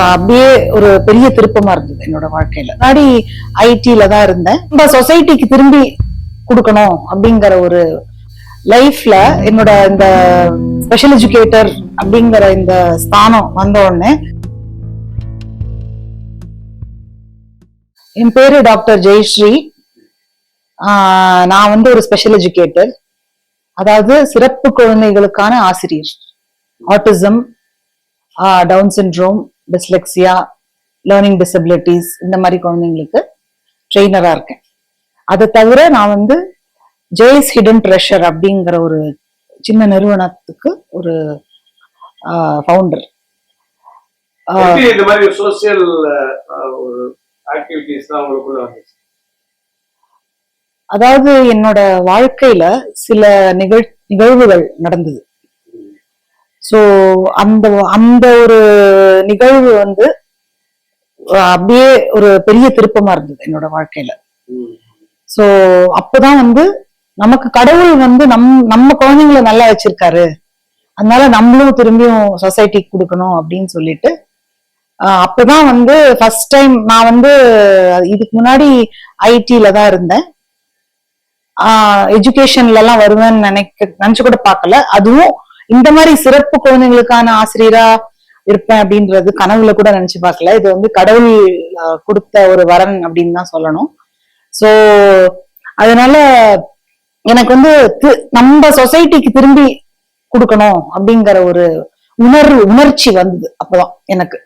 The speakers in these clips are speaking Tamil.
அப்படியே ஒரு பெரிய திருப்பமா இருந்தது என்னோட வாழ்க்கையில. முன்னாடி ஐடில தான் இருந்தேன். நம்ம சொசைட்டிக்கு திரும்பி கொடுக்கணும் அப்படிங்கிற ஒரு லைஃப்ல என்னோட இந்த ஸ்பெஷல் எஜுகேட்டர் அப்படிங்கிற இந்த ஸ்தானம் வந்த உடனே என் பேரு டாக்டர் ஜெயஸ்ரீ. ஆஹ் நான் வந்து ஒரு ஸ்பெஷல் எஜுகேட்டர் அதாவது சிறப்பு குழந்தைகளுக்கான ஆசிரியர். Autism down syndrome dyslexia learning disabilities இந்த மாதிரி குழந்தைங்களுக்கு ட்ரெயினரா இருக்கேன். அதை தவிர நான் வந்து ஜேஎஸ் ஹிடன் ட்ரெஷர் அப்படிங்கிற ஒரு சின்ன நிறுவனத்துக்கு ஒரு ஃபவுண்டர் இந்த மாதிரி சோசியல் அதாவது என்னோட வாழ்க்கையில சில நிகழ் நிகழ்வுகள் நடந்தது. சோ அந்த அந்த ஒரு நிகழ்வு வந்து அப்படியே ஒரு பெரிய திருப்பமா இருந்தது என்னோட வாழ்க்கையில. சோ அப்பதான் வந்து நமக்கு கடவுள் வந்து நம் நம்ம குழந்தைங்களை நல்லா வச்சிருக்காரு. அதனால நம்மளும் திரும்பியும் சொசைட்டிக்கு கொடுக்கணும் அப்படின்னு சொல்லிட்டு அப்பதான் வந்து ஃபர்ஸ்ட் டைம் நான் வந்து இதுக்கு முன்னாடி ஐடில தான் இருந்தேன். எஜுகேஷன்ல எல்லாம் வருவேன்னு நினைக்க நினைச்சு கூட பார்க்கல. அதுவும் இந்த மாதிரி சிறப்பு குழந்தைங்களுக்கான ஆசிரியரா இருப்பேன் அப்படின்றது கனவுல கூட நினைச்சு பார்க்கல. இது வந்து கடவுள் கொடுத்த ஒரு வரன் அப்படின்னு தான் சொல்லணும். சோ அதனால எனக்கு வந்து தி- நம்ம சொசைட்டிக்கு திரும்பி கொடுக்கணும் அப்படிங்கிற ஒரு உணர்வு உணர்ச்சி வந்தது அப்பதான் எனக்கு.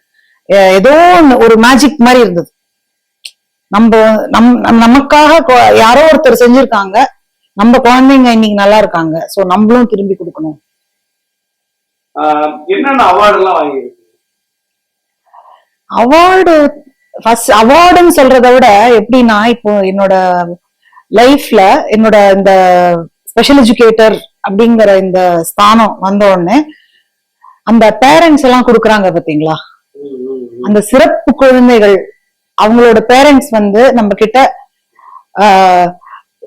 ஏதோ ஒரு மேஜிக் மாதிரி இருந்தது. நம்ம நம் நம்- நமக்காக யாரோ ஒருத்தர் செஞ்சிருக்காங்க. நம்ம குழந்தைங்க இன்னைக்கு நல்லா இருக்காங்க. சோ நம்மளும் திரும்பி கொடுக்கணும். என்னென்ன அவார்டு எல்லாம் வாங்கியிருக்கு அவார்டு ஃபர்ஸ்ட் அவார்டுன்னு சொல்றதை விட எப்படின்னா இப்போ என்னோட லைஃப்ல என்னோட இந்த ஸ்பெஷல் எஜுகேட்டர் அப்படிங்கிற இந்த ஸ்தானம் வந்த உடனே அந்த பேரண்ட்ஸ் எல்லாம் கொடுக்குறாங்க பாத்தீங்களா அந்த சிறப்பு குழந்தைகள் அவங்களோட பேரண்ட்ஸ் வந்து நம்ம கிட்ட ஆஹ்,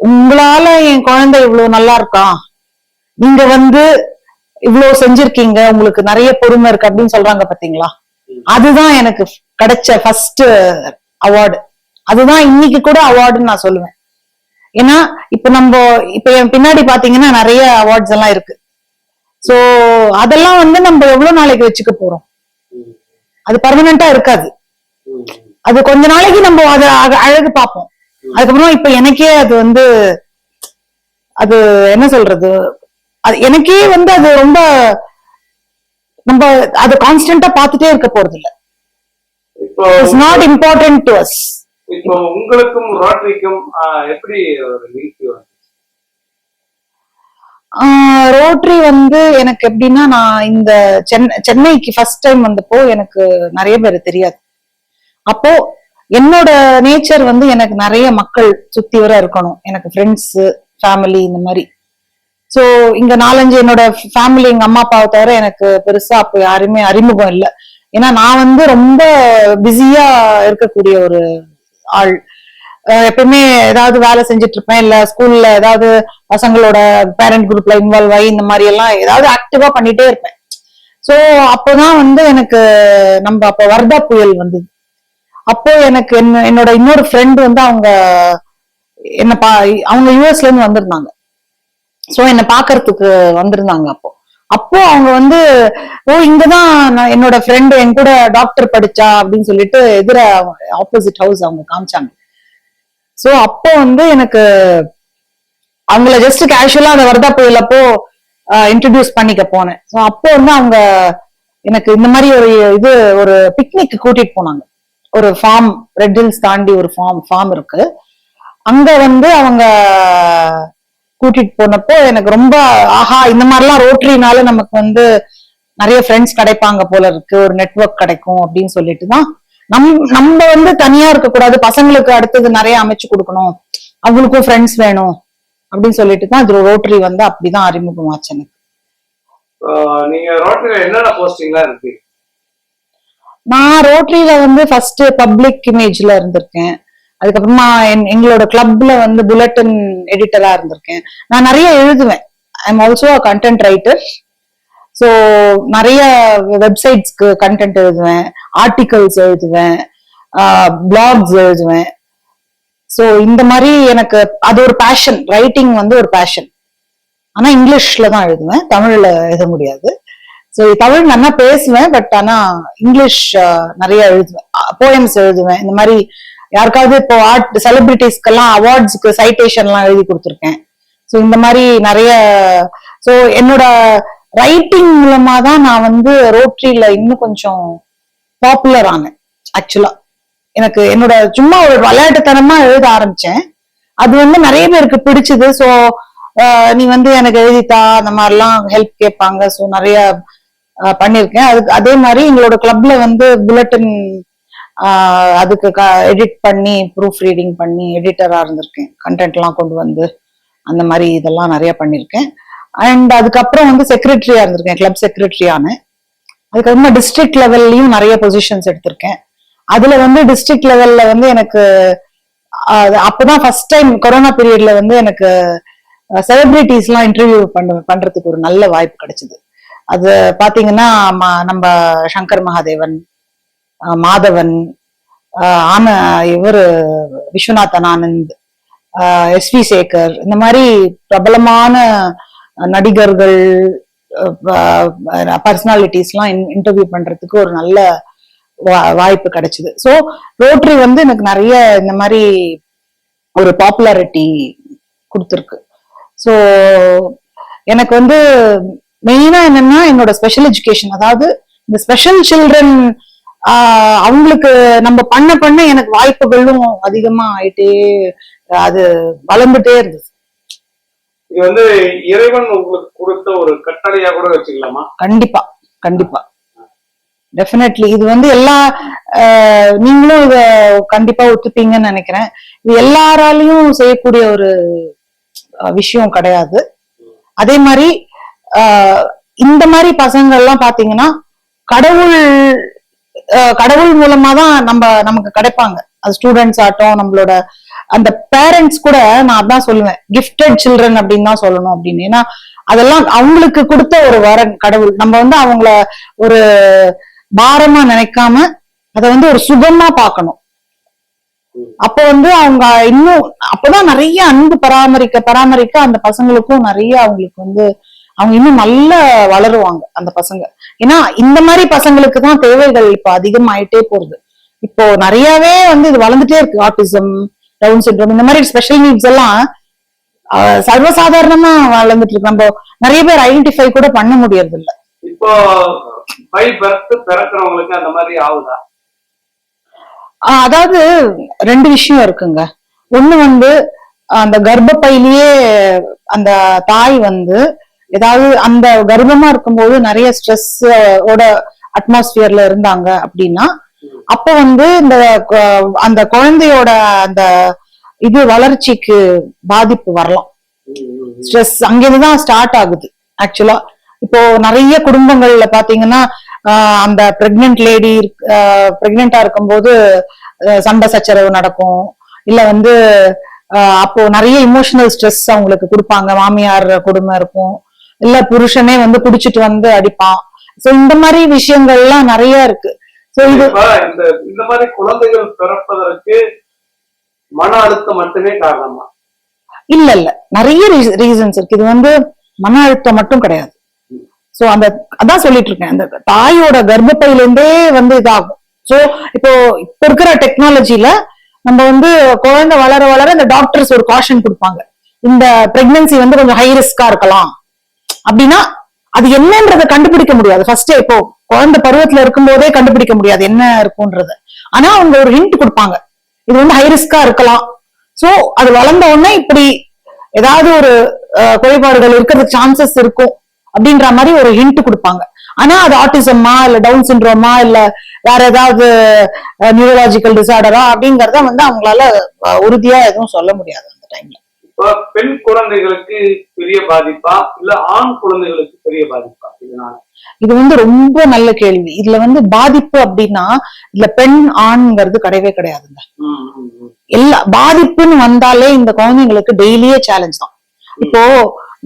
உங்களால என் குழந்தை இவ்வளவு நல்லா இருக்கான் நீங்க வந்து இவ்வளவு செஞ்சிருக்கீங்க உங்களுக்கு நிறைய பொறுமை இருக்கு அப்படின்னு சொல்றாங்க பாத்தீங்களா? அதுதான் எனக்கு கிடைச்ச ஃபர்ஸ்ட் அவார்டு அதுதான் இன்னைக்கு கூட அவார்டுன்னு நான் சொல்லுவேன். ஏன்னா இப்ப நம்ம இப்ப என் பின்னாடி பாத்தீங்கன்னா நிறைய அவார்ட்ஸ் எல்லாம் இருக்கு. சோ அதெல்லாம் வந்து நம்ம எவ்வளவு நாளைக்கு வச்சுக்க போறோம்? அது பர்மனண்டா இருக்காது. அது கொஞ்ச நாளைக்கு நம்ம அத அழகு பார்ப்போம். அதுக்கப்புறம் இப்ப எனக்கே அது வந்து அது என்ன சொல்றது? அது எனக்கே வந்து அது ரொம்ப நம்ம அது கான்ஸ்டன்டா பார்த்துட்டே இருக்க போறது இல்ல it's not important to us இப்போ உங்களுக்கும் ரோட்டரிக்கும் எப்படி ரோட்டரி வந்து எனக்கு எப்படின்னா நான் இந்த சென்னை சென்னைக்கு ஃபர்ஸ்ட் டைம் வந்தப்போ எனக்கு நிறைய பேர் தெரியாது. அப்போ என்னோட நேச்சர் வந்து எனக்கு நிறைய மக்கள் சுத்தி வர இருக்கணும். எனக்கு ஃப்ரெண்ட்ஸ் ஃபேமிலி இந்த மாதிரி. சோ இங்க நாலஞ்சு என்னோட ஃபேமிலி எங்க அம்மா அப்பாவை தவிர எனக்கு பெருசா அப்போ யாருமே அறிமுகம் இல்லை. ஏன்னா நான் வந்து ரொம்ப பிஸியா இருக்கக்கூடிய ஒரு ஆள். எப்பவுமே ஏதாவது வேலை செஞ்சுட்டு இருப்பேன் இல்ல ஸ்கூல்ல ஏதாவது பசங்களோட பேரண்ட் குரூப்ல இன்வால்வ் ஆகி இந்த மாதிரி எல்லாம் ஏதாவது ஆக்டிவா பண்ணிட்டே இருப்பேன். சோ அப்போதான் வந்து எனக்கு நம்ம அப்போ வர்தா புயல் வந்தது. அப்போ எனக்கு என்ன என்னோட இன்னொரு ஃப்ரெண்டு வந்து அவங்க என்ன பா அவங்க யூஎஸ்ல இருந்து வந்திருந்தாங்க. சோ என்னை பாக்குறதுக்கு வந்திருந்தாங்க அப்போ. அப்போ அவங்க வந்து ஓ இங்கதான் நான் என்னோட ஃப்ரெண்டு என் கூட டாக்டர் படிச்சா அப்படின்னு சொல்லிட்டு எதிர ஆப்போசிட் ஹவுஸ் அவங்க காமிச்சாங்க. சோ அப்போ வந்து எனக்கு அவங்கள ஜஸ்ட் கேஷுவலா அந்த வரதா புயலப்போ இன்ட்ரடியூஸ் பண்ணிக்க போனேன். சோ அப்போ வந்து அவங்க எனக்கு இந்த மாதிரி ஒரு இது ஒரு பிக்னிக் கூட்டிட்டு போனாங்க. ஒரு ஃபார்ம் ரெட் ஹில்ஸ் தாண்டி ஒரு ஃபார்ம் ஃபார்ம் இருக்கு. அங்க வந்து அவங்க கூட்டிட்டு போனப்போ எனக்கு ரொம்ப ஆஹா இந்த மாதிரிலாம் ரோட்டரினால நமக்கு வந்து நிறைய ஃப்ரெண்ட்ஸ் கிடைப்பாங்க போல இருக்கு. ஒரு நெட்வொர்க் கிடைக்கும் அப்படின்னு சொல்லிட்டு தான் நம் நம்ம வந்து தனியா இருக்க கூடாது பசங்களுக்கு அடுத்தது நிறைய அமைச்சு கொடுக்கணும். அவங்களுக்கும் ஃப்ரெண்ட்ஸ் வேணும் அப்படின்னு சொல்லிட்டு தான் இது ரோட்டரி வந்து அப்படிதான் அறிமுகமாச்சு எனக்கு. ஆஹ் நீங்க ரோட்டரியில என்னென்ன போஸ்டிங்லாம் இருக்கு? நான் ரோட்டரியில வந்து ஃபர்ஸ்ட் பப்ளிக் இமேஜ்ல இருந்திருக்கேன். அதுக்கப்புறமா என்- எங்களோட கிளப்ல வந்து புல்லட்டின் எடிட்டரா இருந்திருக்கேன். நான் நிறைய எழுதுவேன். I am also a content writer so நிறைய வெப்சைட்ஸ்க்கு கண்டென்ட் எழுதுவேன். ஆர்டிகல்ஸ் எழுதுவேன். பிளாக்ஸ் எழுதுவேன். ஸோ இந்த மாதிரி எனக்கு அது ஒரு பேஷன் ரைட்டிங் வந்து ஒரு பேஷன் ஆனா இங்கிலீஷ்ல தான் எழுதுவேன். தமிழ்ல எழுத முடியாது. ஸோ தமிழ் நல்லா பேசுவேன் பட் ஆனா இங்கிலீஷ் நிறைய எழுதுவேன். போயம்ஸ் எழுதுவேன். இந்த மாதிரி யாருக்காவது இப்போ ஆர்ட் செலிபிரிட்டிஸ்க்கெல்லாம் அவார்ட்ஸ்க்கு சைட்டேஷன்லாம் எழுதி கொடுத்துருக்கேன். ஸோ இந்த மாதிரி நிறைய ஸோ என்னோட ரைட்டிங் மூலமா தான் நான் வந்து ரோட்ரியில இன்னும் கொஞ்சம் பாப்புலர் ஆனேன் ஆக்சுவலா எனக்கு என்னோட சும்மா ஒரு விளையாட்டுத்தனமா எழுத ஆரம்பிச்சேன். அது வந்து நிறைய பேருக்கு பிடிச்சது. ஸோ நீ வந்து எனக்கு எழுதித்தா அந்த மாதிரிலாம் ஹெல்ப் கேட்பாங்க. ஸோ நிறைய பண்ணியிருக்கேன். அதுக்கு அதே மாதிரி எங்களோட கிளப்ல வந்து புல்லட்டின் அதுக்கு எடிட் பண்ணி ப்ரூஃப் ரீடிங் பண்ணி எடிட்டரா இருந்திருக்கேன். கண்டென்ட்லாம் கொண்டு வந்து அந்த மாதிரி இதெல்லாம் நிறைய பண்ணியிருக்கேன் அண்ட் அதுக்கப்புறம் வந்து செக்ரட்டரியாக இருந்திருக்கேன் கிளப் செக்ரட்டரியான அதுக்கப்புறமா டிஸ்ட்ரிக்ட் லெவல்லையும் நிறைய பொசிஷன்ஸ் எடுத்திருக்கேன். அதுல வந்து டிஸ்ட்ரிக்ட் லெவல்ல வந்து எனக்கு அப்பதான் ஃபர்ஸ்ட் டைம் கொரோனா பீரியட்ல வந்து எனக்கு செலிபிரிட்டிஸ்லாம் இன்டர்வியூ பண்ண பண்றதுக்கு ஒரு நல்ல வாய்ப்பு கிடைச்சது. அது பாத்தீங்கன்னா நம்ம சங்கர் மகாதேவன் மாதவன் ஆஹ் ஆன இவர் விஸ்வநாதன் ஆனந்த் எஸ் வி சேகர் இந்த மாதிரி பிரபலமான நடிகர்கள் பர்சனாலிட்டிஸ்லாம் இன்டர்வியூ பண்றதுக்கு ஒரு நல்ல வா- வாய்ப்பு கிடைச்சது. ஸோ ரோட்ரி வந்து எனக்கு நிறைய இந்த மாதிரி ஒரு பாப்புலாரிட்டி கொடுத்துருக்கு. ஸோ எனக்கு வந்து மெயினாக என்னன்னா என்னோட ஸ்பெஷல் எஜுகேஷன் அதாவது இந்த ஸ்பெஷல் சில்ட்ரன் அவங்களுக்கு நம்ம பண்ண பண்ண எனக்கு வாய்ப்புகளும் அதிகமா ஆயிட்டே அது வளர்ந்துட்டே இருந்தது. இது வந்து இறைவன் உங்களுக்கு கொடுத்த ஒரு கட்டளையா கூட வச்சுக்கலாமா? கண்டிப்பா கண்டிப்பா. டெஃபினெட்லி இது வந்து எல்லா நீங்களும் இத கண்டிப்பா ஒத்துப்பீங்கன்னு நினைக்கிறேன். இது எல்லாராலையும் செய்யக்கூடிய ஒரு விஷயம் கிடையாது. அதே மாதிரி இந்த மாதிரி பசங்க எல்லாம் பாத்தீங்கன்னா கடவுள் கடவுள் மூலமா தான் நம்ம நமக்கு கிடைப்பாங்க. அது ஸ்டூடெண்ட்ஸ் ஆகட்டும் நம்மளோட அந்த பேரண்ட்ஸ் கூட நான் அதான் சொல்லுவேன். கிஃப்டட் சில்ட்ரன் அப்படின்னு தான் சொல்லணும் அப்படின்னு. ஏன்னா அதெல்லாம் அவங்களுக்கு கொடுத்த ஒரு வரன் கடவுள். நம்ம வந்து அவங்கள ஒரு பாரமா நினைக்காம அதை வந்து ஒரு சுகமா பார்க்கணும். அப்ப வந்து அவங்க இன்னும் அப்பதான் நிறைய அன்பு பராமரிக்க பராமரிக்க அந்த பசங்களுக்கும் நிறைய அவங்களுக்கு வந்து அவங்க இன்னும் நல்லா வளருவாங்க அந்த பசங்க. ஏன்னா இந்த மாதிரி பசங்களுக்கு தான் தேவைகள் இப்ப அதிகமாயிட்டே போகுது. இப்போ நிறையவே வந்து இது வளர்ந்துட்டே இருக்கு. ஆட்டிசம் டவுன் சிண்ட்ரோம் இந்த மாதிரி ஸ்பெஷல் நீட்ஸ் எல்லாம் சர்வசாதாரணமா வளர்ந்துட்டு இருக்கு. நம்ம நிறைய பேர் ஐடென்டிஃபை கூட பண்ண முடியறது இல்ல இப்போ பை பர்த் பிறக்கிறவங்களுக்கு அந்த மாதிரி ஆகுதா? அதாவது ரெண்டு விஷயம் இருக்குங்க. ஒண்ணு வந்து அந்த கர்ப்பப்பையிலேயே அந்த தாய் வந்து ஏதாவது அந்த கர்ப்பமா இருக்கும்போது நிறைய ஸ்ட்ரெஸ் ஓட அட்மாஸ்பியர்ல இருந்தாங்க அப்படின்னா அப்ப வந்து இந்த அந்த குழந்தையோட அந்த இது வளர்ச்சிக்கு பாதிப்பு வரலாம். ஸ்ட்ரெஸ் அங்கிருந்து தான் ஸ்டார்ட் ஆகுது ஆக்சுவலா இப்போ நிறைய குடும்பங்கள்ல பாத்தீங்கன்னா ஆஹ் அந்த பிரெக்னென்ட் லேடி பிரெக்னெண்டா இருக்கும்போது சண்டை சச்சரவு நடக்கும். இல்ல வந்து அப்போ நிறைய இமோஷனல் ஸ்ட்ரெஸ் அவங்களுக்கு கொடுப்பாங்க. மாமியார் கொடுமை இருக்கும். இல்ல புருஷனே வந்து குடிச்சிட்டு வந்து அடிப்பான். சோ இந்த மாதிரி விஷயங்கள்லாம் நிறைய இருக்கு. சோ இது இந்த மாதிரி குழந்தைகள் பிறப்பதற்கு மன அழுத்தம் மட்டுமே காரணமா? இல்ல இல்ல. நிறைய ரீசன்ஸ் இருக்கு. இது வந்து மன அழுத்தம் மட்டும் கிடையாது. சோ அந்த அதான் சொல்லிட்டு இருக்கேன் அந்த தாயோட கர்ப்பப்பையில இருந்தே வந்து இதாகும். சோ இப்போ இப்ப இருக்கிற டெக்னாலஜில நம்ம வந்து குழந்தை வளர வளர இந்த டாக்டர்ஸ் ஒரு காஷன் கொடுப்பாங்க. இந்த பிரெக்னன்சி வந்து கொஞ்சம் ஹை ரிஸ்கா இருக்கலாம். அப்படின்னா அது என்னன்றத கண்டுபிடிக்க முடியாது. ஃபர்ஸ்ட் இப்போ குழந்தை பருவத்துல இருக்கும்போதே கண்டுபிடிக்க முடியாது என்ன இருக்கும்ன்றது. ஆனா அவங்க ஒரு ஹிண்ட் கொடுப்பாங்க. இது வந்து ஹை ரிஸ்கா இருக்கலாம். சோ அது வளர்ந்த உடனே இப்படி ஏதாவது ஒரு குறைபாடுகள் இருக்கிறதுக்கு சான்சஸ் இருக்கும் அப்படின்ற மாதிரி ஒரு ஹிண்ட் கொடுப்பாங்க. ஆனா அது ஆட்டிசமா இல்ல டவுன் சிண்ட்ரோமா இல்ல வேற ஏதாவது நியூரலாஜிக்கல் டிசார்டரா அப்படிங்கறத வந்து அவங்களால உறுதியா எதுவும் சொல்ல முடியாது அந்த டைம்ல பெண் குழந்தைகளுக்கு பெரிய பாதிப்பா? இல்ல ஆண் குழந்தைகளுக்கு பெரிய பாதிப்பா? இதனால. இது வந்து ரொம்ப நல்ல கேள்வி. இதுல வந்து பாதிப்பு அப்படின்னா இதுல பெண் ஆண்ங்கிறது கிடையவே கிடையாதுங்க. எல்லா பாதிப்புன்னு வந்தாலே இந்த குழந்தைங்களுக்கு டெய்லியே சேலஞ்ச் தான். இப்போ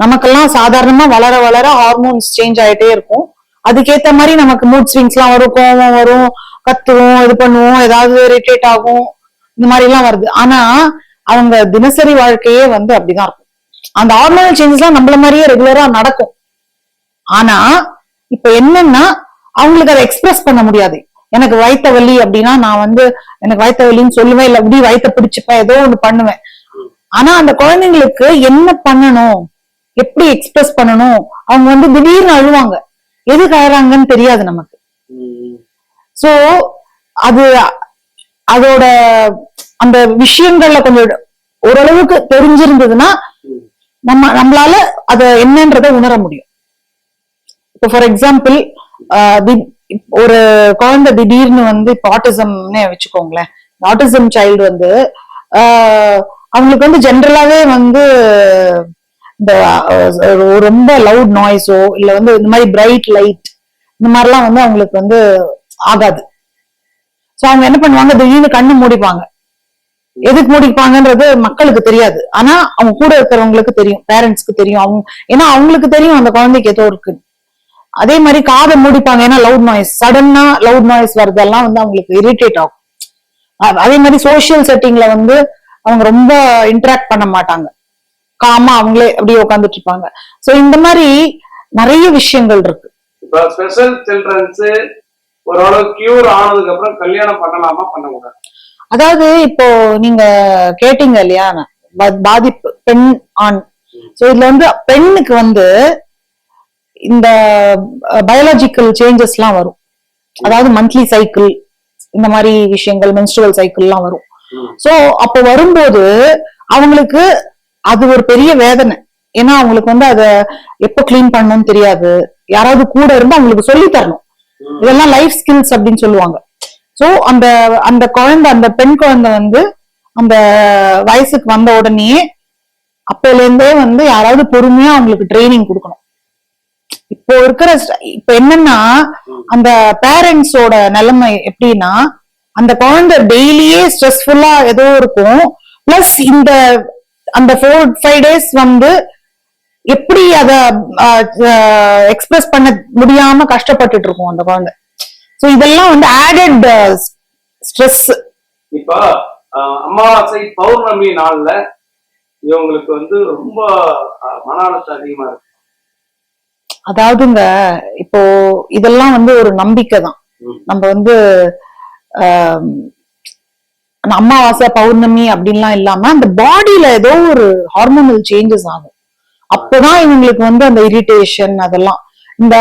நமக்கெல்லாம் சாதாரணமா வளர வளர ஹார்மோன்ஸ் சேஞ்ச் ஆயிட்டே இருக்கும். அதுக்கேத்த மாதிரி நமக்கு மூட் ஸ்விங்ஸ் எல்லாம் வரும் கோவம் வரும் கத்துவோம் இது பண்ணுவோம் ஏதாவது இரிட்டேட் ஆகும். இந்த மாதிரி எல்லாம் வருது. ஆனா அவங்க தினசரி வாழ்க்கையே வந்து அப்படிதான் இருக்கும். அந்த ஹார்மோனல் சேஞ்சஸ்லாம் நம்மள மாதிரியே ரெகுலரா நடக்கும். ஆனா இப்ப என்னன்னா அவங்களுக்கு அதை எக்ஸ்பிரஸ் பண்ண முடியாது. எனக்கு வயித்த வலி அப்படின்னா நான் வந்து எனக்கு வயித்த வலின்னு சொல்லுவேன் இல்ல அப்படி வயித்த பிடிச்சுப்பேன் ஏதோ ஒண்ணு பண்ணுவேன். ஆனா அந்த குழந்தைங்களுக்கு என்ன பண்ணணும்? எப்படி எக்ஸ்பிரஸ் பண்ணணும்? அவங்க வந்து திடீர்னு அழுவாங்க. எதுக்கு அழுறாங்கன்னு தெரியாது நமக்கு. சோ அது அதோட அந்த விஷயங்கள்ல கொஞ்சம் ஓரளவுக்கு தெரிஞ்சிருந்ததுன்னா நம்ம நம்மளால அத என்னன்றத உணர முடியும். இப்போ ஃபார் எக்ஸாம்பிள் ஒரு குழந்தை திடீர்னு வந்து இப்போ ஆட்டிசம்னே வச்சுக்கோங்களேன். ஆட்டிசம் சைல்டு வந்து ஆஹ் அவங்களுக்கு வந்து ஜென்ரலாவே வந்து இந்த ரொம்ப லவுட் நாய்ஸோ இல்ல வந்து இந்த மாதிரி பிரைட் லைட் இந்த மாதிரிலாம் வந்து அவங்களுக்கு வந்து ஆகாது. சோ அவங்க என்ன பண்ணுவாங்க? திடீர்னு கண்ணு மூடிப்பாங்க. எதுக்கு மூடிப்பாங்கன்றது மக்களுக்கு தெரியாது. ஆனா அவங்க கூட இருக்கிறவங்களுக்கு தெரியும் பேரண்ட்ஸ்க்கு தெரியும். அவங்க ஏன்னா அவங்களுக்கு தெரியும் அந்த குழந்தைக்கு ஏதோ இருக்கு. அதே மாதிரி காதை மூடிப்பாங்க. ஏன்னா லவுட் நாய்ஸ் சடனா லவுட் நாய்ஸ் வருதெல்லாம் வந்து அவங்களுக்கு இரிட்டேட் ஆகும். அதே மாதிரி சோசியல் செட்டிங்ல வந்து அவங்க ரொம்ப இன்ட்ராக்ட் பண்ண மாட்டாங்க. காமா அவங்களே அப்படியே உட்காந்துட்டு இருப்பாங்க. சோ இந்த மாதிரி நிறைய விஷயங்கள் இருக்கு. ஸ்பெஷல் சில்ட்ரன்ஸ் ஓரளவு கியூர் ஆனதுக்கு அப்புறம் கல்யாணம் பண்ணலாமா பண்ணக்கூடாது? அதாவது இப்போ நீங்க கேட்டீங்க இல்லையா? பாதிப்பு பெண் ஆண். சோ இதுல வந்து பெண்ணுக்கு வந்து இந்த பயாலஜிக்கல் சேஞ்சஸ் எல்லாம் வரும். அதாவது மந்த்லி சைக்கிள் இந்த மாதிரி விஷயங்கள் மென்ஸ்ட்ரல் சைக்கிள் எல்லாம் வரும். சோ அப்ப வரும்போது அவங்களுக்கு அது ஒரு பெரிய வேதனை. ஏன்னா அவங்களுக்கு வந்து அத எப்ப க்ளீன் பண்ணணும்னு தெரியாது. யாராவது கூட இருந்து அவங்களுக்கு சொல்லி தரணும். இதெல்லாம் லைஃப் ஸ்கில்ஸ் அப்படின்னு சொல்லுவாங்க. ஸோ அந்த அந்த குழந்தை அந்த பெண் குழந்தை வந்து அந்த வயசுக்கு வந்த உடனே அப்பையில இருந்தே வந்து யாராவது பொறுமையா அவங்களுக்கு ட்ரைனிங் கொடுக்கணும். இப்போ இருக்கிற இப்ப என்னன்னா அந்த பேரண்ட்ஸோட நிலைமை எப்படின்னா அந்த குழந்தை டெய்லியே ஸ்ட்ரெஸ்ஃபுல்லா ஏதோ இருக்கும். பிளஸ் இந்த அந்த ஃபோர் ஃபைவ் டேஸ் வந்து எப்படி அத எக்ஸ்பிரஸ் பண்ண முடியாம கஷ்டப்பட்டுட்டு இருக்கும் அந்த குழந்தை. சோ இதெல்லாம் வந்து ஆடட் ஸ்ட்ரெஸ் இப்ப அமாவாசை பௌர்ணமி நாள்ல இவங்களுக்கு வந்து ரொம்ப மன அழுத்தம் அதிகமா இருக்கு. அதாவதுங்க இப்போ இதெல்லாம் வந்து ஒரு நம்பிக்கை தான். நம்ம வந்து அமாவாசை பௌர்ணமி அப்படின்லாம் இல்லாம அந்த பாடியில ஏதோ ஒரு ஹார்மோனல் சேஞ்சஸ் ஆகும். அப்பதான் இவங்களுக்கு வந்து அந்த இரிட்டேஷன் அதெல்லாம். இந்த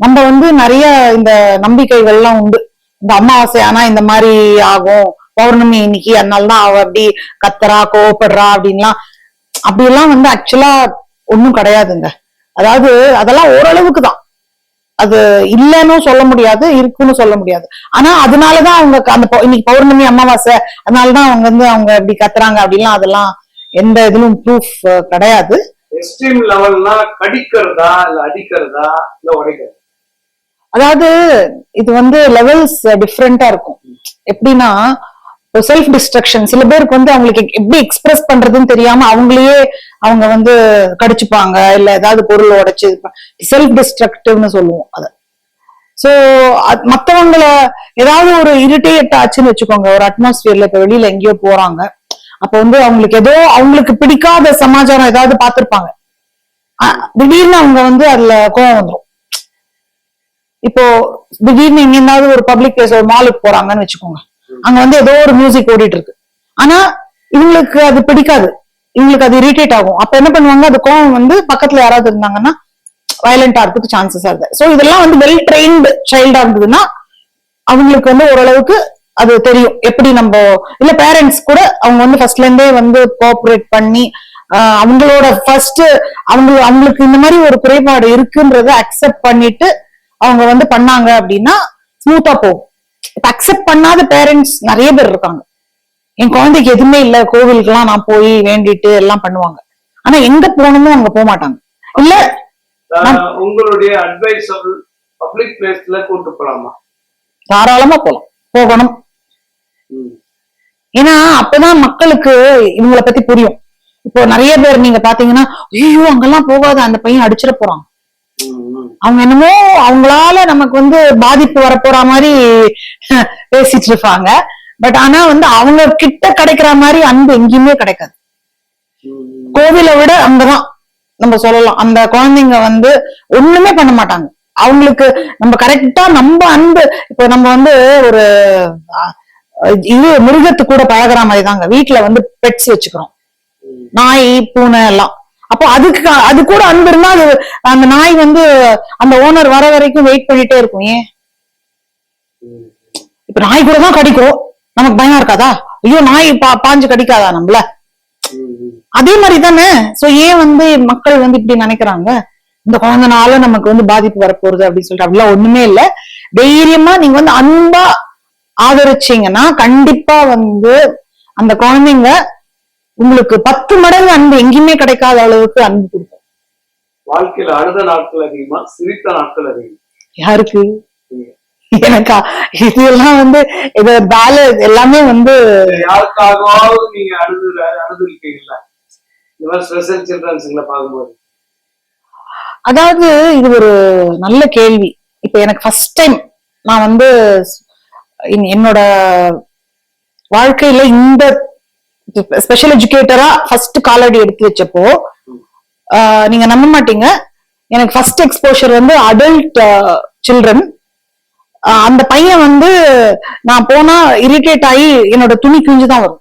நம்ம வந்து நிறைய இந்த நம்பிக்கைகள்லாம் உண்டு. இந்த அமாவாசை ஆனா இந்த மாதிரி ஆகும். பௌர்ணமி இன்னைக்கு அதனாலதான் அவ அப்படி கத்துறா கோவப்படுறா அப்படின்லாம். அப்படியெல்லாம் வந்து ஆக்சுவலா ஒண்ணும் கிடையாதுங்க. அதாவது அதெல்லாம் ஓரளவுக்கு தான். அது இல்லைன்னு சொல்ல முடியாது இருக்குன்னு சொல்ல முடியாது. ஆனா அதனாலதான் அவங்க அந்த இன்னைக்கு பௌர்ணமி அமாவாசை அதனாலதான் அவங்க வந்து அவங்க இப்படி கத்துறாங்க அப்படின்லாம் அதெல்லாம் எந்த இதுலும் ப்ரூஃப் கிடையாது. எக்ஸ்ட்ரீம் லெவல்னா கடிக்கிறதா இல்ல அடிக்கிறதா இல்ல உடைக்கிறதா? அதாவது இது வந்து லெவல்ஸ் டிஃப்ரெண்டா இருக்கும். எப்படின்னா செல்ஃப் டிஸ்ட்ரக்ஷன் சில பேருக்கு வந்து அவங்களுக்கு எப்படி எக்ஸ்பிரஸ் பண்றதுன்னு தெரியாம அவங்களையே அவங்க வந்து கடிச்சுப்பாங்க இல்ல ஏதாவது பொருள் உடைச்சு செல்ஃப் டிஸ்ட்ரக்டிவ்னு சொல்லுவோம் அத. சோ மத்தவங்கள ஏதாவது ஒரு இரிட்டேட் ஆச்சுன்னு வச்சுக்கோங்க. ஒரு அட்மாஸ்பியர்ல இப்ப வெளியில எங்கேயோ போறாங்க. அப்ப வந்து அவங்களுக்கு ஏதோ அவங்களுக்கு பிடிக்காத சமாச்சாரம் ஏதாவது பார்த்திருப்பாங்க. அஹ் திடீர்னு அவங்க வந்து அதுல கோவம் வந்துரும். இப்போ திடீர்னு எங்கேயாவது இருந்தாவது ஒரு பப்ளிக் பிளேஸ் ஒரு மாலுக்கு போறாங்கன்னு வச்சுக்கோங்க. அங்க வந்து ஏதோ ஒரு மியூசிக் ஓடிட்டு இருக்கு. ஆனா இவங்களுக்கு அது பிடிக்காது. இவங்களுக்கு அது இரிட்டேட் ஆகும். அப்ப என்ன பண்ணுவாங்க? அது கோவம் வந்து பக்கத்துல யாராவது இருந்தாங்கன்னா வயலண்ட் ஆகிறதுக்கு சான்சஸ் ஆகுது ஸோ இதெல்லாம் வந்து வெல் ட்ரெயின்டு சைல்டா இருந்ததுன்னா அவங்களுக்கு வந்து ஓரளவுக்கு அது தெரியும். எப்படி நம்ம இல்ல பேரண்ட்ஸ் கூட அவங்க வந்து ஃபர்ஸ்ட்ல இருந்தே வந்து கோஆப்ரேட் பண்ணி அவங்களோட ஃபர்ஸ்ட் அவங்க அவங்களுக்கு இந்த மாதிரி ஒரு குறைபாடு இருக்குன்றத அக்செப்ட் பண்ணிட்டு அவங்க வந்து பண்ணாங்க அப்படின்னா ஸ்மூத்தா போகும். அக்செப்ட் பண்ணாத பேரண்ட்ஸ் நிறைய பேர் இருக்காங்க. என் குழந்தைக்கு எதுவுமே இல்ல கோவிலுக்கெல்லாம் நான் போய் வேண்டிட்டு எல்லாம் பண்ணுவாங்க. ஆனா எங்க போகணுமோ அங்க போக மாட்டாங்க. இல்ல உங்களுடைய அட்வைசபிள் பப்ளிக் பிளேஸ்ல கூட்டு போலாமா? தாராளமா போலாம். போகணும். ஏன்னா அப்பதான் மக்களுக்கு இவங்கள பத்தி புரியும். இப்போ நிறைய பேர் நீங்க பாத்தீங்கன்னா ஐயோ அங்கெல்லாம் போகாத அந்த பையன் அடிச்சிட போறான். அவங்க என்னமோ அவங்களால நமக்கு வந்து பாதிப்பு வரப்போற மாதிரி பேசிட்டு இருப்பாங்க. பட் ஆனா வந்து அவங்க கிட்ட கிடைக்கிற மாதிரி அன்பு எங்கேயுமே கிடைக்காது. கோவில கோவிலை விட அங்கதான் நம்ம சொல்லலாம். அந்த குழந்தைங்க வந்து ஒண்ணுமே பண்ண மாட்டாங்க. அவங்களுக்கு நம்ம கரெக்டா நம்ம அன்பு இப்ப நம்ம வந்து ஒரு இது மிருகத்து கூட பழகுற மாதிரி தாங்க வீட்டுல வந்து பெட்ஸ் வச்சுக்கிறோம். நாய் பூனை எல்லாம். அப்போ அதுக்கு அது கூட அன்பு இருந்தா அது அந்த நாய் வந்து அந்த ஓனர் வர வரைக்கும் வெயிட் பண்ணிட்டே இருக்கும் ஏன்? இப்ப நாய் கூட தான் கடிக்கும். நமக்கு பயமா இருக்காதா? ஐயோ நாய் பா பாஞ்சு கடிக்காதா நம்மள? அதே மாதிரி தானே? சோ ஏன் வந்து மக்கள் வந்து இப்படி நினைக்கிறாங்க? இந்த குழந்தைனால நமக்கு வந்து பாதிப்பு வரப்போகுது அப்படின்னு சொல்லிட்டு அப்படிலாம் ஒண்ணுமே இல்ல. தைரியமா நீங்க வந்து அன்பா ஆதரிச்சீங்கன்னா கண்டிப்பா வந்து அந்த குழந்தைங்க உங்களுக்கு பத்து மடங்கு அன்பு எங்கேயுமே கிடைக்காத அளவுக்கு அன்பு கொடுக்கும். வாழ்க்கையில அழுத நாட்கள் அதிகமா சிரித்த நாட்கள் அதிகம். யாருக்கு. எனக்கா? இதெல்லாம் வந்து இது பேல எல்லாமே வந்து யாருக்காகவாவது நீங்க அழுது அழுதுருக்கீங்களா இந்த மாதிரி ஸ்பெஷல் சில்ட்ரன்ஸுங்களை பார்க்கும்போது. அதாவது இது ஒரு நல்ல கேள்வி. இப்ப எனக்கு ஃபர்ஸ்ட் டைம் நான் வந்து என்னோட வாழ்க்கையில இந்த ஸ்பெஷல் எஜுகேட்டரா ஃபர்ஸ்ட் காலடி எடுத்து வச்சப்போ ஆஹ், நீங்க நம்ப மாட்டீங்க. எனக்கு ஃபர்ஸ்ட் எக்ஸ்போஷர் வந்து அடல்ட் சில்ட்ரன் அந்த பையன் வந்து நான் போனா இரிட்டேட் ஆகி என்னோட துணி கிழிஞ்சு தான் வரும்.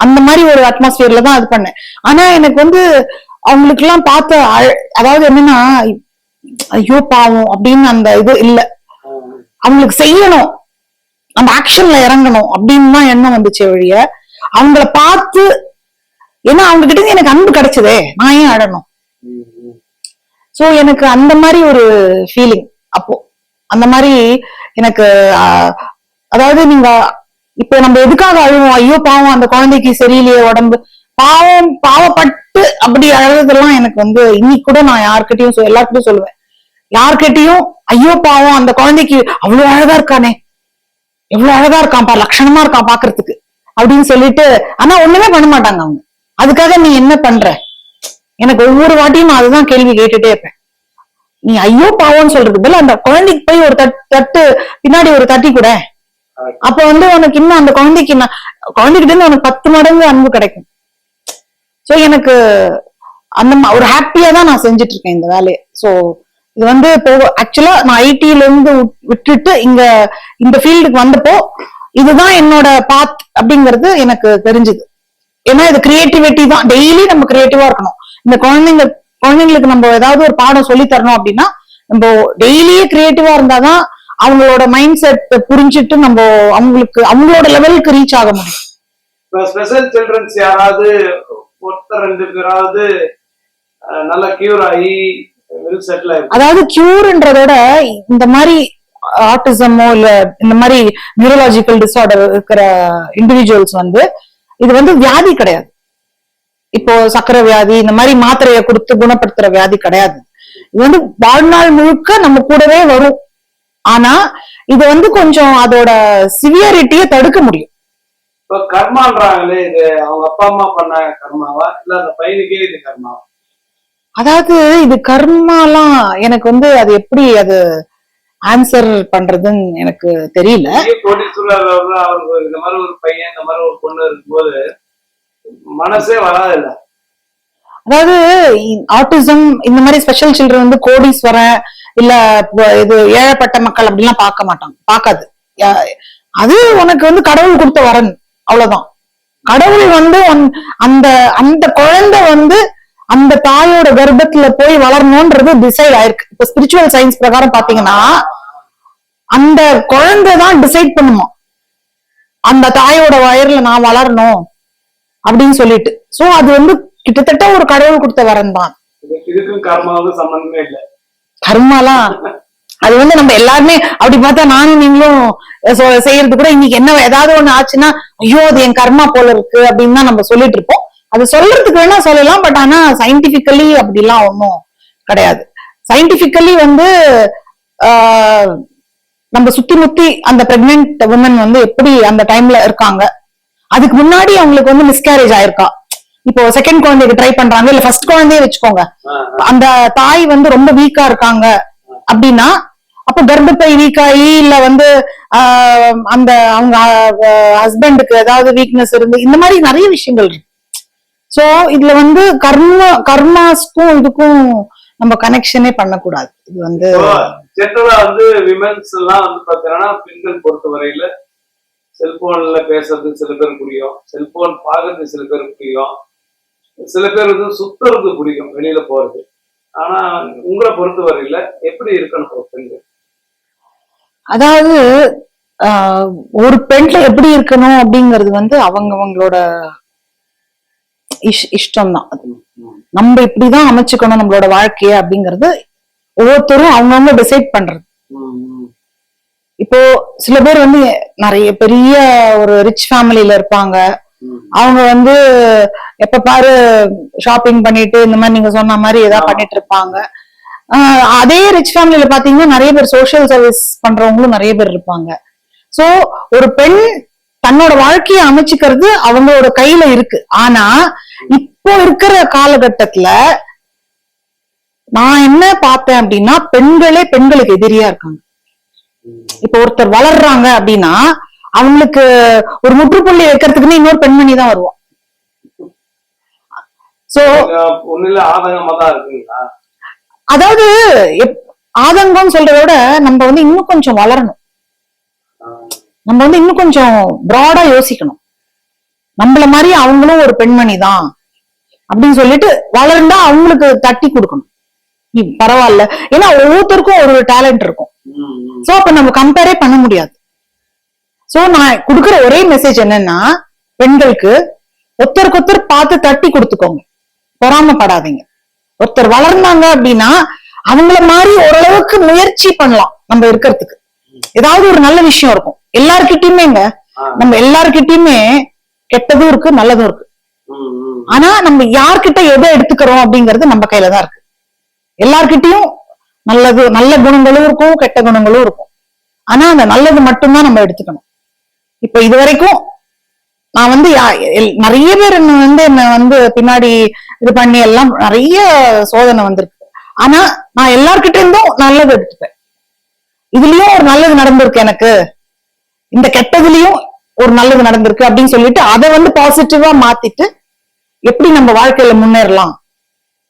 அந்த மாதிரி ஒரு அட்மாஸ்பியர்ல தான் இது பண்ணேன். ஆனா எனக்கு வந்து அவங்களுக்கு எல்லாம் பார்த்த அழ- அதாவது என்னன்னா ஐயோ பாவம் அப்படின்னு அந்த இது இல்ல. அவங்களுக்கு செய்யணும். அந்த ஆக்ஷன்ல இறங்கணும் அப்படின்னு தான் எண்ணம் வந்துச்சு வழிய அவங்கள பார்த்து ஏன்னா அவங்க கிட்ட இருந்து எனக்கு அன்பு கிடைச்சதே நான் ஏன் அழணும்? சோ எனக்கு அந்த மாதிரி ஒரு ஃபீலிங் அப்போ. அந்த மாதிரி எனக்கு அதாவது நீங்க இப்ப நம்ம எதுக்காக அழுவோம்? ஐயோ பாவம் அந்த குழந்தைக்கு சரியில்லையே உடம்பு. பாவம் பாவப்பட்டு அப்படி அழுறதெல்லாம் எனக்கு வந்து இன்னைக்கு கூட நான் யார்கிட்டயும் எல்லாருக்கிட்டையும் சொல்லுவேன். யார்கிட்டயும் ஐயோ பாவம் அந்த குழந்தைக்கு அவ்வளவு அழகா இருக்கானே எவ்வளவு அழகா இருக்கான் பா லட்சணமா இருக்கான் பாக்குறதுக்கு. அப்படின்னு சொல்லிட்டு ஆனா ஒண்ணுமே பண்ண மாட்டாங்க அவங்க. அதுக்காக நீ என்ன பண்ற? எனக்கு ஒவ்வொரு வாட்டியும் அதுதான் கேள்வி கேட்டுட்டே இருப்பேன். நீ ஐயோ பாவம்னு சொல்றது பதில் அந்த குழந்தைக்கு போய் ஒரு தட்டு தட்டு பின்னாடி ஒரு தட்டி கூட. அப்ப வந்து உனக்கு இன்னும் அந்த குழந்தைக்கு குழந்தைகிட்ட இருந்து உனக்கு பத்து மடங்கு அன்பு கிடைக்கும். சோ எனக்கு அந்த ஒரு ஹாப்பியா தான் நான் செஞ்சுட்டு இருக்கேன் இந்த வேலையை. சோ இது வந்து இப்போ ஆக்சுவலா நான் ஐடில இருந்து விட்டுட்டு இங்க இந்த ஃபீல்டுக்கு வந்தப்போ இதுதான் என்னோட பாத் அப்படிங்கிறது எனக்கு தெரிஞ்சுது. ஏன்னா இது கிரியேட்டிவிட்டி தான். டெய்லி நம்ம கிரியேட்டிவா இருக்கணும். இந்த குழந்தைங்க குழந்தைங்களுக்கு நம்ம ஏதாவது ஒரு பாடம் சொல்லி தரணும் அப்படின்னா நம்ம டெய்லியே கிரியேட்டிவா இருந்தாதான் அவங்களோட மைண்ட் செட் புரிஞ்சுட்டு நம்ம அவங்களுக்கு அவங்களோட லெவலுக்கு ரீச் ஆக முடியும். ஸ்பெஷல் சில்ட்ரன்ஸ் யாராவது ஒருத்தர் ரெண்டு பேராவது நல்லா கியூர் ஆகி அதாவது கியூர்ன்றதோட இந்த மாதிரி ஆட்டிசமோ இல்ல இந்த மாதிரி நியூரலாஜிக்கல் டிசார்டர் இருக்கிற இண்டிவிஜுவல்ஸ் வந்து இது வந்து வியாதி கிடையாது. இப்போ சக்கரை வியாதி இந்த மாதிரி மாத்திரையை கொடுத்து குணப்படுத்துற வியாதி கிடையாது. இது வந்து வாழ்நாள் முழுக்க நம்ம கூடவே வரும். ஆனா இது வந்து கொஞ்சம் அதோட சிவியரிட்டியை தடுக்க முடியும். இப்ப கர்மான்றாங்களே இது அவங்க அப்பா அம்மா பண்ண கர்மாவா? இல்ல அந்த பையனுக்கே இது கர்மாவா? அதாவது இது கர்மாலாம் எனக்கு வந்து அது எப்படி அது ஆன்சர் பண்றதுன்னு எனக்கு தெரியல. பெரிய கோடீஸ்வரர் அவர் அவருக்கு இந்த மாதிரி ஒரு பையன் இந்த மாதிரி ஒரு பொண்ணு இருக்கும்போது மனசே வராது இல்ல அதாவது ஆட்டிசம் இந்த மாதிரி ஸ்பெஷல் சில்ட்ரன் வந்து கோடீஸ்வரன் இல்ல இது ஏழைப்பட்ட மக்கள் அப்படிலாம் பார்க்க மாட்டாங்க. பார்க்காது. அது உனக்கு வந்து கடவுள் கொடுத்த வரன். அவ்வளவுதான். கடவுள் வந்து அந்த அந்த குழந்தை வந்து அந்த தாயோட கர்ப்பத்துல போய் வளரணும்ன்றது டிசைட் ஆயிருக்கு இப்ப ஸ்பிரிச்சுவல் சயின்ஸ் பிரகாரம் பாத்தீங்கன்னா அந்த குழந்தை தான் டிசைட் பண்ணுமா? அந்த தாயோட வயர்ல நான் வளரணும் அப்படின்னு சொல்லிட்டு. சோ அது வந்து கிட்டத்தட்ட ஒரு கடவுள் கொடுத்த வரன் தான். கர்மாலாம் அது வந்து நம்ம எல்லாருமே அப்படி பார்த்தா நானும் நீங்களும் செய்யறது கூட இன்னைக்கு என்ன ஏதாவது ஒண்ணு ஆச்சுன்னா ஐயோ அது என் கர்மா போல இருக்கு அப்படின்னு தான் நம்ம சொல்லிட்டு இருப்போம். அது சொல்றதுக்கு வேணா சொல்லலாம் பட் ஆனா சயின்டிபிக்கலி அப்படிலாம் ஒன்றும் கிடையாது. சயின்டிபிக்கலி வந்து நம்ம சுத்தி முத்தி அந்த பிரெக்னென்ட் உமன் வந்து எப்படி அந்த டைம்ல இருக்காங்க. அதுக்கு முன்னாடி அவங்களுக்கு வந்து மிஸ்கேரேஜ் ஆயிருக்கா. இப்போ செகண்ட் குழந்தைக்கு ட்ரை பண்றாங்க. இல்ல ஃபர்ஸ்ட் குழந்தையே வச்சுக்கோங்க. அந்த தாய் வந்து ரொம்ப வீக்கா இருக்காங்க அப்படின்னா அப்ப கர்ப்பப்பை வீக் ஆகி இல்ல வந்து அந்த அவங்க ஹஸ்பண்டுக்கு ஏதாவது வீக்னஸ் இருந்து இந்த மாதிரி நிறைய விஷயங்கள் இருக்கு. சோ இதுல வந்து கர்ம கர்மாஸ்க்கும் இதுக்கும் நம்ம கனெக்ஷனே பண்ணக்கூடாது. இது வந்து ஜென்ரலா வந்து விமென்ஸ் எல்லாம் வந்து பாத்தீங்கன்னா பெண்கள் பொறுத்த வரையில செல்போன்ல பேசுறது சில பேர் பிடிக்கும் செல்போன் பார்க்கறது சில பேர் பிடிக்கும் சில பேர் வந்து சுத்துறது பிடிக்கும் வெளியில போறது. ஆனா உங்களை பொறுத்த வரையில எப்படி இருக்கணும் பெண்கள்? அதாவது ஒரு பெண்ல எப்படி இருக்கணும் அப்படிங்கிறது வந்து அவங்கவங்களோட இஷ்டம் தான் நம்ம இப்படிதான் அமைச்சுக்கணும் நம்மளோட வாழ்க்கைய அப்படிங்கறது ஒவ்வொருத்தரும் அவங்கவுங்க டிசைட் பண்றது. இப்போ சில பேர் வந்து நிறைய பெரிய ஒரு ரிச் ஃபேமிலில இருப்பாங்க. அவங்க வந்து எப்ப பாரு ஷாப்பிங் பண்ணிட்டு இந்த மாதிரி நீங்க சொன்ன மாதிரி ஏதாவது பண்ணிட்டு இருப்பாங்க. அதே ரிச் ஃபேமிலில பாத்தீங்கன்னா நிறைய பேர் சோஷியல் சர்வீஸ் பண்றவங்களும் நிறைய பேர் இருப்பாங்க. சோ ஒரு பெண் தன்னோட வாழ்க்கையை அமைச்சுக்கிறது அவங்களோட கையில இருக்கு. ஆனா இப்போ இருக்கிற காலகட்டத்துல நான் என்ன பார்த்தேன் அப்படின்னா பெண்களே பெண்களுக்கு எதிரியா இருக்காங்க. இப்ப ஒருத்தர் வளர்றாங்க அப்படின்னா அவங்களுக்கு ஒரு முற்றுப்புள்ளி வைக்கிறதுக்குன்னு இன்னொரு பெண்மணி தான் வருவோம் சோ அதாவது ஆதங்கம் சொல்றதை விட நம்ம வந்து இன்னும் கொஞ்சம் வளரணும். நம்ம வந்து இன்னும் கொஞ்சம் பிராடா யோசிக்கணும். நம்மள மாதிரி அவங்களும் ஒரு பெண்மணி தான் அப்படின்னு சொல்லிட்டு வளர்ந்தா அவங்களுக்கு தட்டி கொடுக்கணும். பரவாயில்ல. ஏன்னா ஒவ்வொருத்தருக்கும் ஒரு டேலண்ட் இருக்கும். சோ அப்ப நம்ம கம்பேரே பண்ண முடியாது. சோ நான் கொடுக்கிற ஒரே மெசேஜ் என்னன்னா பெண்களுக்கு ஒருத்தருக்கு ஒருத்தர் பார்த்து தட்டி கொடுத்துக்கோங்க. பொறாமப்படாதீங்க. ஒருத்தர் வளர்ந்தாங்க அப்படின்னா அவங்கள மாதிரி ஓரளவுக்கு முயற்சி பண்ணலாம் நம்ம இருக்கிறதுக்கு. ஏதாவது ஒரு நல்ல விஷயம் இருக்கும். எல்லார்கிட்டயுமேங்க. நம்ம எல்லார்கிட்டயுமே கெட்டதும் இருக்கு நல்லதும் இருக்கு. ஆனா நம்ம யார்கிட்ட எதை எடுத்துக்கிறோம் அப்படிங்கிறது நம்ம கையில தான் இருக்கு. எல்லார்கிட்டயும் நல்லது நல்ல குணங்களும் இருக்கும் கெட்ட குணங்களும் இருக்கும். ஆனா அந்த நல்லது மட்டும்தான் நம்ம எடுத்துக்கணும். இப்ப இது வரைக்கும் நான் வந்து நிறைய பேர் என்ன வந்து என்ன வந்து பின்னாடி இது பண்ணி எல்லாம் நிறைய சோதனை வந்திருக்கு. ஆனா நான் எல்லார்கிட்ட இருந்தும் நல்லது எடுத்துப்பேன். இதுலயும் ஒரு நல்லது நடந்திருக்கு எனக்கு. இந்த கெட்டதுலயும் ஒரு நல்லது நடந்திருக்கு அப்படின்னு சொல்லிட்டு அதை வந்து பாசிட்டிவா மாத்திட்டு எப்படி நம்ம வாழ்க்கையில முன்னேறலாம்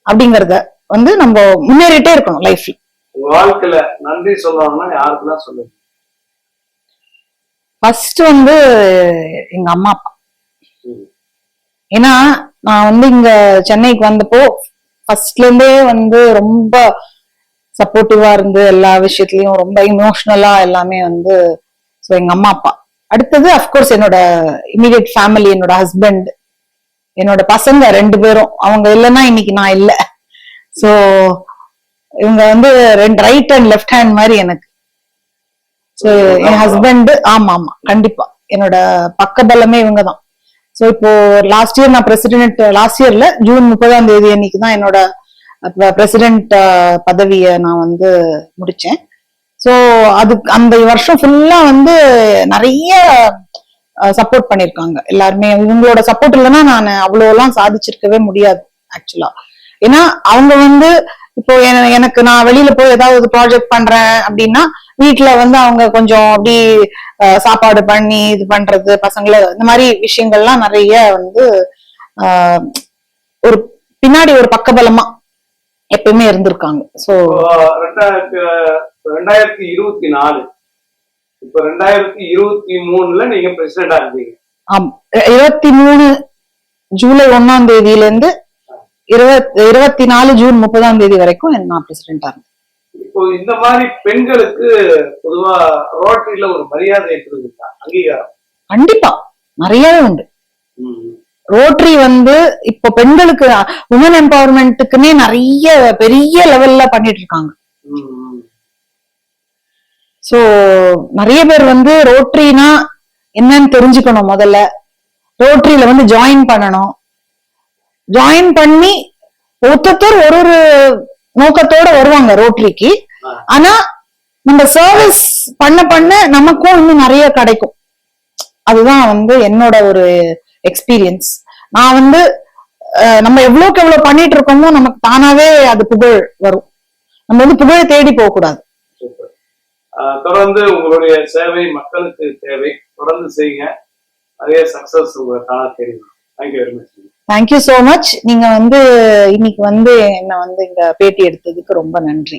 அப்படிங்கறத வந்து நம்ம முன்னேறிட்டே இருக்கணும் லைஃப்ல வாழ்க்கையில நன்றி சொல்லணும்னா யாருக்கெல்லாம் சொல்லுங்க? ஃபர்ஸ்ட் வந்து எங்க அம்மா அப்பா. ஏன்னா நான் வந்து இங்க சென்னைக்கு வந்தப்போ ஃபர்ஸ்ட்ல இருந்தே வந்து ரொம்ப சப்போர்ட்டிவா இருந்து எல்லா விஷயத்துலயும் ரொம்ப இமோஷனலா எல்லாமே வந்து ஸோ எங்க அம்மா அப்பா. அடுத்தது அஃப்கோர்ஸ் என்னோட இமீடியட் ஃபேமிலி என்னோட ஹஸ்பண்ட் என்னோட பசங்க ரெண்டு பேரும். அவங்க இல்லைன்னா இன்னைக்கு நான் இல்லை. ஸோ இவங்க வந்து ரெண்டு ரைட் அண்ட் லெஃப்ட் ஹேண்ட் மாதிரி எனக்கு. ஸோ என் ஹஸ்பண்ட் ஆமா ஆமா கண்டிப்பா. என்னோட பக்கபலமே இவங்க தான் ஸோ இப்போ லாஸ்ட் இயர் நான் பிரசிடென்ட் லாஸ்ட் இயர்ல ஜூன் முப்பதாம் தேதி அன்னைக்கு தான் என்னோட பிரசிடென்ட் பதவியை நான் வந்து முடித்தேன் ஸோ அது அந்த வருஷம் ஃபுல்லா வந்து நிறைய சப்போர்ட் பண்ணியிருக்காங்க எல்லாருமே. இவங்களோட சப்போர்ட் இல்லைன்னா நான் அவ்வளோலாம் சாதிச்சிருக்கவே முடியாது ஆக்சுவலா ஏன்னா அவங்க வந்து இப்போ எனக்கு நான் வெளியில போய் ஏதாவது ப்ராஜெக்ட் பண்றேன் அப்படின்னா வீட்ல வந்து அவங்க கொஞ்சம் அப்படி சாப்பாடு பண்ணி இது பண்றது பசங்களை இந்த மாதிரி விஷயங்கள்லாம் நிறைய வந்து ஒரு பின்னாடி ஒரு பக்கபலமா எப்பயுமே இருந்திருக்காங்க. சோ ரெண்டாயிரத்தி இருபத்தி நாலு. இப்ப ரெண்டாயிரத்தி இருபத்தி மூணுல நீங்க பிரசிடண்டா இருந்தீங்க. ஆம். இருபத்தி மூணு ஜூலை ஒண்ணாம் தேதியில இருந்து இருபத்தி நாலு ஜூன் முப்பதாம் தேதி வரைக்கும் நான் பிரசிடென்டா இருந்தேன். இப்போ இந்த மாதிரி பெண்களுக்கு பொதுவா ரோட்டரியில ஒரு மரியாதை இருக்குதுங்களா அங்கீகாரம்? கண்டிப்பா. நிறையவே உண்டு. ரோட்டரி வந்து இப்போ பெண்களுக்கு உமன் எம்பவர்மெண்ட்டுக்குன்னே நிறைய பெரிய லெவல்ல பண்ணிட்டு இருக்காங்க. சோ நிறைய பேர் வந்து ரோட்டரினா என்னன்னு தெரிஞ்சுக்கணும் முதல்ல. ரோட்டரியில வந்து ஜாயின் பண்ணணும். ஜாயின் பண்ணி ஒருத்தர் ஒரு ஒரு நோக்கத்தோட வருவாங்க ரோட்டரிக்கு. ஆனா நம்ம சர்வீஸ் பண்ண பண்ண நமக்கும் இன்னும் நிறைய கிடைக்கும். அதுதான் வந்து என்னோட ஒரு எக்ஸ்பீரியன்ஸ் நான் வந்து நம்ம எவ்வளவுக்கு எவ்வளவு பண்ணிட்டு இருக்கோமோ நமக்கு தானாவே அது புகழ் வரும். நம்ம வந்து புகழை தேடி போக கூடாது சூப்பர். ஆஹ் தொடர்ந்து உங்களுடைய சேவை மக்களுக்கு தேவை. தொடர்ந்து செய்யுங்க. நிறைய சக்சஸ் உங்களை தானா தெரியும் thank you very much thank you so much நீங்க வந்து இன்னைக்கு வந்து என்ன வந்து இங்க பேட்டி எடுத்ததுக்கு ரொம்ப நன்றி.